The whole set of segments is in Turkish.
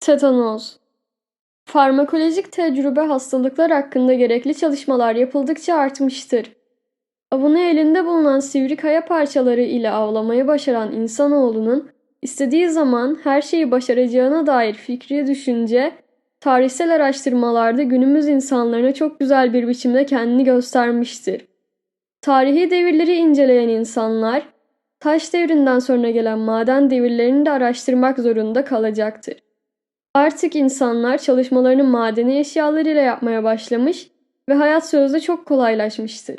Tetanoz Farmakolojik tecrübe hastalıklar hakkında gerekli çalışmalar yapıldıkça artmıştır. Avını elinde bulunan sivri kaya parçaları ile avlamayı başaran insanoğlunun istediği zaman her şeyi başaracağına dair fikri düşünce, tarihsel araştırmalarda günümüz insanlarına çok güzel bir biçimde kendini göstermiştir. Tarihi devirleri inceleyen insanlar, taş devrinden sonra gelen maden devirlerini de araştırmak zorunda kalacaktır. Artık insanlar çalışmalarını madeni eşyalarıyla yapmaya başlamış ve hayat sözde çok kolaylaşmıştır.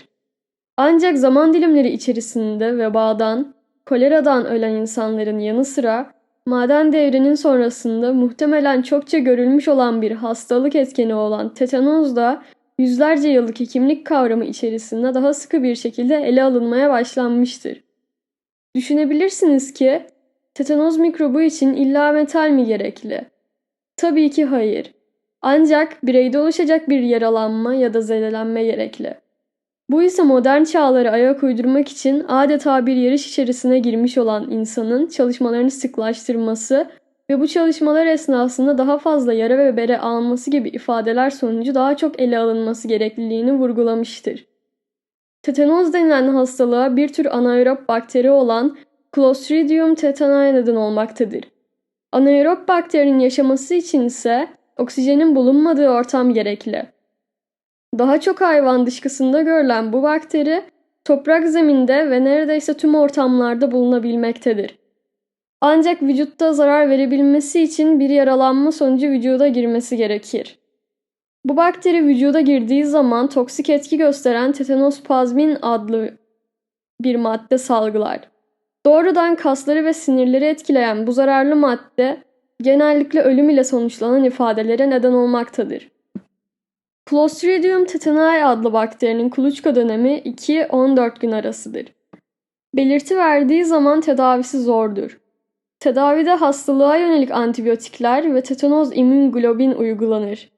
Ancak zaman dilimleri içerisinde vebadan, koleradan ölen insanların yanı sıra maden devrinin sonrasında muhtemelen çokça görülmüş olan bir hastalık etkeni olan tetanoz da yüzlerce yıllık hekimlik kavramı içerisinde daha sıkı bir şekilde ele alınmaya başlanmıştır. Düşünebilirsiniz ki tetanoz mikrobu için illa metal mi gerekli? Tabii ki hayır. Ancak bireyde oluşacak bir yaralanma ya da zedelenme gerekli. Bu ise modern çağları ayak uydurmak için adeta bir yarış içerisine girmiş olan insanın çalışmalarını sıklaştırması ve bu çalışmalar esnasında daha fazla yara ve bere alması gibi ifadeler sonucu daha çok ele alınması gerekliliğini vurgulamıştır. Tetanoz denilen hastalığa bir tür anaerob bakteri olan Clostridium tetani neden olmaktadır. Anaerob bakterinin yaşaması için ise oksijenin bulunmadığı ortam gerekli. Daha çok hayvan dışkısında görülen bu bakteri toprak zeminde ve neredeyse tüm ortamlarda bulunabilmektedir. Ancak vücutta zarar verebilmesi için bir yaralanma sonucu vücuda girmesi gerekir. Bu bakteri vücuda girdiği zaman toksik etki gösteren tetanospazmin adlı bir madde salgılar. Doğrudan kasları ve sinirleri etkileyen bu zararlı madde genellikle ölüm ile sonuçlanan ifadelere neden olmaktadır. Clostridium tetani adlı bakterinin kuluçka dönemi 2-14 gün arasıdır. Belirti verdiği zaman tedavisi zordur. Tedavide hastalığa yönelik antibiyotikler ve tetanoz immünoglobin uygulanır.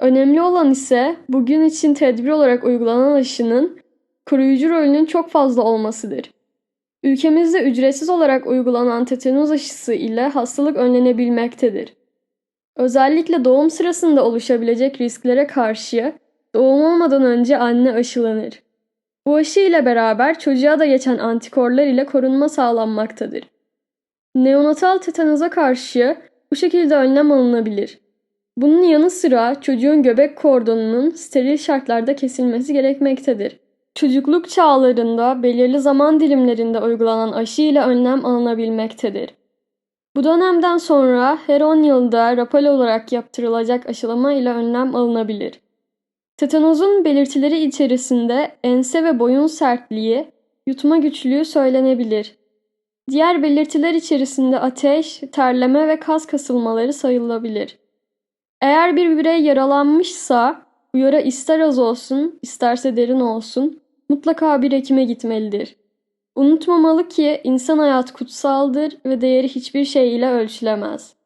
Önemli olan ise bugün için tedbir olarak uygulanan aşının koruyucu rolünün çok fazla olmasıdır. Ülkemizde ücretsiz olarak uygulanan tetanoz aşısı ile hastalık önlenebilmektedir. Özellikle doğum sırasında oluşabilecek risklere karşı doğum olmadan önce anne aşılanır. Bu aşı ile beraber çocuğa da geçen antikorlar ile korunma sağlanmaktadır. Neonatal tetanoza karşı bu şekilde önlem alınabilir. Bunun yanı sıra çocuğun göbek kordonunun steril şartlarda kesilmesi gerekmektedir. Çocukluk çağlarında belirli zaman dilimlerinde uygulanan aşı ile önlem alınabilmektedir. Bu dönemden sonra her 10 yılda rapal olarak yaptırılacak aşılama ile önlem alınabilir. Tetanozun belirtileri içerisinde ense ve boyun sertliği, yutma güçlüğü söylenebilir. Diğer belirtiler içerisinde ateş, terleme ve kas kasılmaları sayılabilir. Eğer bir birey yaralanmışsa bu yara ister az olsun, isterse derin olsun, mutlaka bir hekime gitmelidir. Unutmamalı ki insan hayatı kutsaldır ve değeri hiçbir şey ile ölçülemez.